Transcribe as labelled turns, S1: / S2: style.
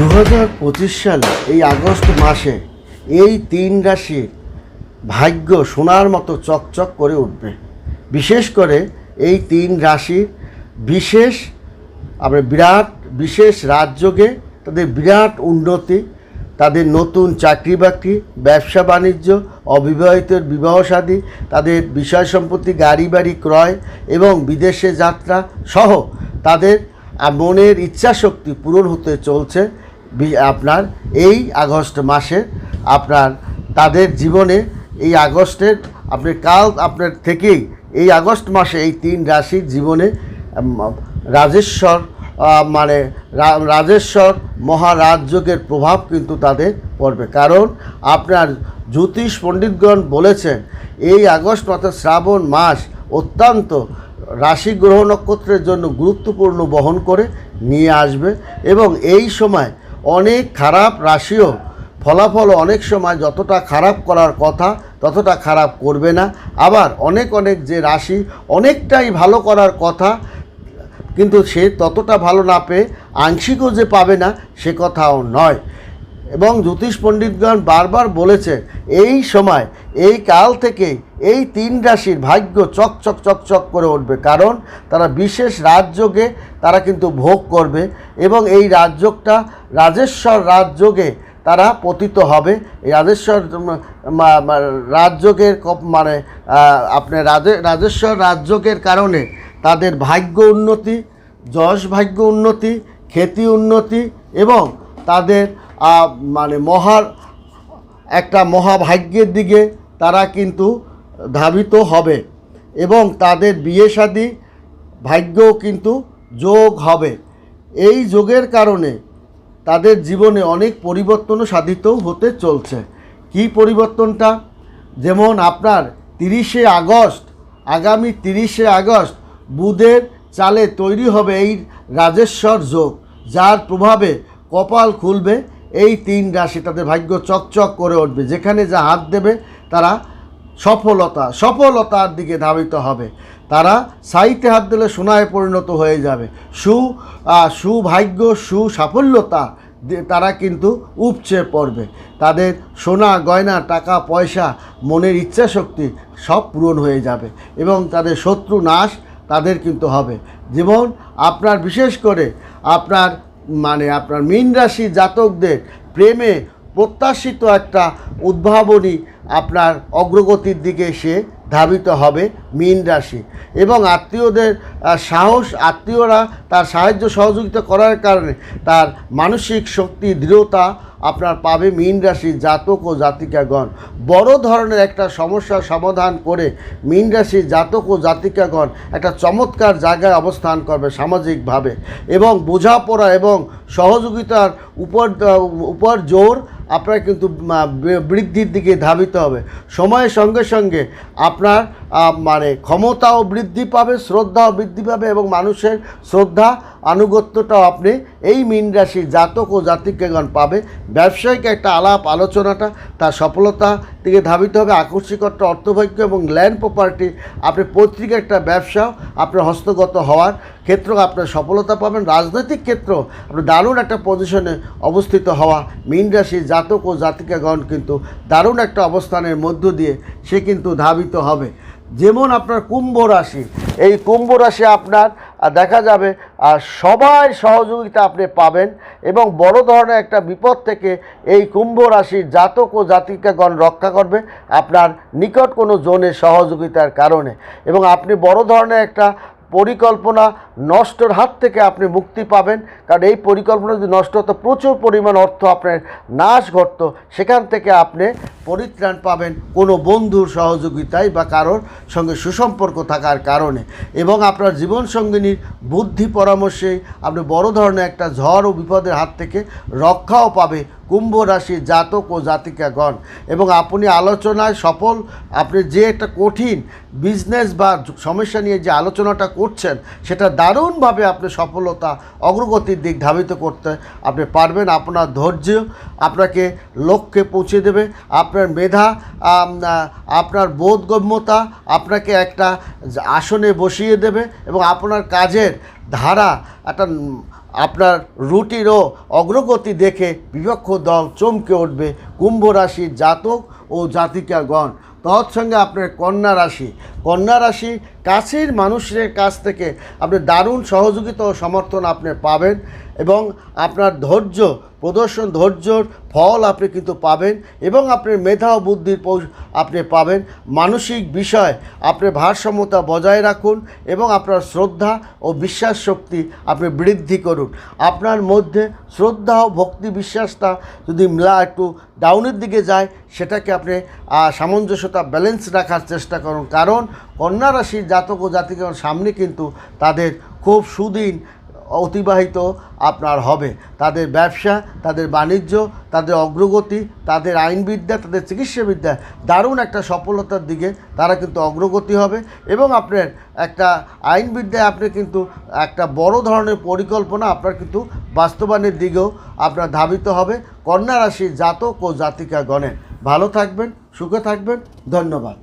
S1: দু হাজার পঁচিশ সালে, এই আগস্ট মাসে, এই তিন রাশির ভাগ্য সোনার মতো চকচক করে উঠবে। বিশেষ করে এই তিন রাশির বিশেষ আমরা বিরাট, বিশেষ রাজযোগে তাদের বিরাট উন্নতি, তাদের নতুন চাকরি বাকরি ব্যবসা বাণিজ্য, অবিবাহিতের বিবাহ শাদী তাদের বিষয় সম্পত্তি গাড়ি বাড়ি ক্রয় এবং বিদেশে যাত্রা সহ তাদের মনের ইচ্ছাশক্তি পূরণ হতে চলছে। আপনার এই আগস্ট মাসে আপনার তাদের জীবনে এই আগস্টের আপনি কাল আপনার থেকেই এই আগস্ট মাসে এই তিন রাশির জীবনে রাজেশ্বর মানে রাজেশ্বর মহারাজযোগের প্রভাব কিন্তু তাদের পড়বে। কারণ আপনার জ্যোতিষ পণ্ডিতগণ বলেছেন, এই আগস্ট অর্থাৎ শ্রাবণ মাস অত্যন্ত রাশি গ্রহ নক্ষত্রের জন্য গুরুত্বপূর্ণ বহন করে নিয়ে আসবে এবং এই সময় অনেক খারাপ রাশিও ফলাফল অনেক সময় যতটা খারাপ করার কথা ততটা খারাপ করবে না। আবার অনেক অনেক যে রাশি অনেকটাই ভালো করার কথা, কিন্তু সে ততটা ভালো না পেয়ে আংশিকও যে পাবে না, সে কথাও নয়। এবং জ্যোতিষ পণ্ডিতগণ বারবার বলেছে এই সময়, এই কাল থেকে এই তিন রাশির ভাগ্য চকচক চকচক করে উঠবে। কারণ তারা বিশেষ রাজযোগে তারা কিন্তু ভোগ করবে এবং এই রাজযোগটা রাজেশ্বর রাজযোগে তারা পতিত হবে। এই রাজেশ্বর রাজযোগের মানে আপনার রাজে, রাজেশ্বর রাজযোগের কারণে তাদের ভাগ্য উন্নতি, যশ ভাগ্য উন্নতি খ্যাতি উন্নতি এবং তাদের মানে মহার একটা মহাভাগ্যের দিকে তারা কিন্তু ধাবিত হবে এবং তাদের বিয়ে শাদী ভাগ্যও কিন্তু যোগ হবে। এই যোগের কারণে তাদের জীবনে অনেক পরিবর্তনও সাধিত হতে চলছে। কি পরিবর্তনটা? যেমন আপনার তিরিশে আগস্ট, আগামী তিরিশে আগস্ট বুধের চালে তৈরি হবে এই রাজেশ্বর যোগ, যার প্রভাবে কপাল খুলবে এই তিন রাশি তাদের ভাগ্য চকচক করে উঠবে। যেখানে যা হাত দেবে, তারা সফলতা, সফলতার দিকে ধাবিত হবে। তারা সাইতে হাত দিলে সোনায় পরিণত হয়ে যাবে। সু সুভাগ্য, সুসাফল্যতা তারা কিন্তু উপচে পড়বে। তাদের সোনা, গয়না, টাকা, পয়সা, মনের ইচ্ছা শক্তি সব পূরণ হয়ে যাবে এবং তাদের শত্রু নাশ তাদের কিন্তু হবে। যেমন আপনার, বিশেষ করে আপনার মানে আপনার মীন রাশি জাতকদের প্রেমে প্রত্যাশিত একটা উদ্ভাবনী আপনার অগ্রগতির দিকে সে ধাবিত হবে মীন রাশি। এবং আত্মীয়দের সাহস, আত্মীয়রা তার সাহায্য সহযোগিতা করার কারণে তার মানসিক শক্তি, দৃঢ়তা আপনার পাবে মীন রাশির জাতক ও জাতিকাগণ। বড় ধরনের একটা সমস্যার সমাধান করে মীন রাশির জাতক ও জাতিকাগণ একটা চমৎকার জায়গায় অবস্থান করবে সামাজিকভাবে। এবং বোঝাপড়া এবং সহযোগিতার উপর উপর জোর আপনার কিন্তু বৃদ্ধির দিকে ধাবিত হবে। সময়ের সঙ্গে সঙ্গে আপনার মানে ক্ষমতাও বৃদ্ধি পাবে, শ্রদ্ধাও বৃদ্ধি পাবে এবং মানুষের শ্রদ্ধা আনুগত্যটাও আপনি এই মীন রাশির জাতক ও জাতিকেগণ পাবে। ব্যবসায়িক একটা আলাপ আলোচনাটা, তার সফলতা দিকে ধাবিত হবে আকস্মিক অর্থভাগ্য এবং ল্যান্ড প্রপার্টি, আপনি পৈতৃক একটা ব্যবসাও আপনার হস্তগত হওয়ার ক্ষেত্র আপনার সফলতা পাবেন, রাজনৈতিক ক্ষেত্র, আপনি দারুণ একটা পজিশনে অবস্থিত হওয়া, মীন রাশি জাতক ও জাতিকাগণ কিন্তু দারুণ একটা অবস্থানের মধ্য দিয়ে সে কিন্তু ধাবিত হবে। যেমন আপনার কুম্ভ রাশি, এই কুম্ভ রাশি আপনার দেখা যাবে আর সবাই সহযোগিতা আপনি পাবেন এবং বড় ধরনের একটা বিপদ থেকে এই কুম্ভ রাশির জাতক ও জাতিকাগণ রক্ষা করবে আপনার নিকট কোনো জোনের সহযোগিতার কারণে এবং আপনি বড় ধরনের একটা পরিকল্পনা নষ্টর হাত থেকে আপনি মুক্তি পাবেন। কারণ এই পরিকল্পনা যদি নষ্ট হতো, প্রচুর পরিমাণ অর্থ আপনার নাশ ঘটতো। সেখান থেকে আপনি পরিত্রাণ পাবেন কোনো বন্ধুর সহযোগিতায় বা কারোর সঙ্গে সুসম্পর্ক থাকার কারণে। এবং আপনার জীবনসঙ্গিনীর বুদ্ধি পরামর্শে আপনি বড় ধরনের একটা ঝড় ও বিপদের হাত থেকে রক্ষাও পাবে কুম্ভ রাশির জাতক ও জাতিকাগণ। এবং আপনি আলোচনায় সফল, আপনি যে একটা কঠিন বিজনেস বা সমস্যা নিয়ে যে আলোচনাটা করছেন, সেটা দারুণভাবে আপনি সফলতা, অগ্রগতির দিক ধাবিত করতে আপনি পারবেন। আপনার ধৈর্য আপনাকে লক্ষ্যে পৌঁছে দেবে। আপনার মেধা আপনার বোধগম্যতা আপনাকে একটা আসনে বসিয়ে দেবে এবং আপনার কাজের ধারা, একটা আপনার রুটিরও অগ্রগতি দেখে বিপক্ষ দল চমকে উঠবে কুম্ভ রাশির জাতক ও জাতিকাগণ। তৎসঙ্গে আপনার কন্যা রাশি কন্যা রাশি, কাছের মানুষের কাছ থেকে আপনি দারুণ সহযোগিতা ও সমর্থন আপনি পাবেন এবং আপনার ধৈর্য, প্রদর্শন ধৈর্যর ফল আপনি কিন্তু পাবেন এবং আপনার মেধা ও বুদ্ধির আপনি পাবেন। মানসিক বিষয় আপনি ভারসাম্যতা বজায় রাখুন এবং আপনার শ্রদ্ধা ও বিশ্বাস শক্তি আপনি বৃদ্ধি করুন। আপনার মধ্যে শ্রদ্ধা ও ভক্তি বিশ্বাসটা যদি মিলা একটু ডাউনের দিকে যায়, সেটাকে আপনি সামঞ্জস্যতা ব্যালেন্স রাখার চেষ্টা করুন। কারণ কন্যা রাশির জাতক ও জাতিগণ সামনে কিন্তু তাদের খুব সুদিন অতিবাহিত আপনার হবে। তাদের ব্যবসা, তাদের বাণিজ্য, তাদের অগ্রগতি, তাদের আইনবিদ্যা, তাদের চিকিৎসাবিদ্যা দারুণ একটা সফলতার দিকে তারা কিন্তু অগ্রগতি হবে এবং আপনার একটা আইনবিদ্যায় আপনি কিন্তু একটা বড় ধরনের পরিকল্পনা আপনার কিন্তু বাস্তবায়নের দিকেও আপনার ধাবিত হবে কন্যা রাশির জাতক ও জাতিকা গণের ভালো থাকবেন, সুখে থাকবেন, ধন্যবাদ।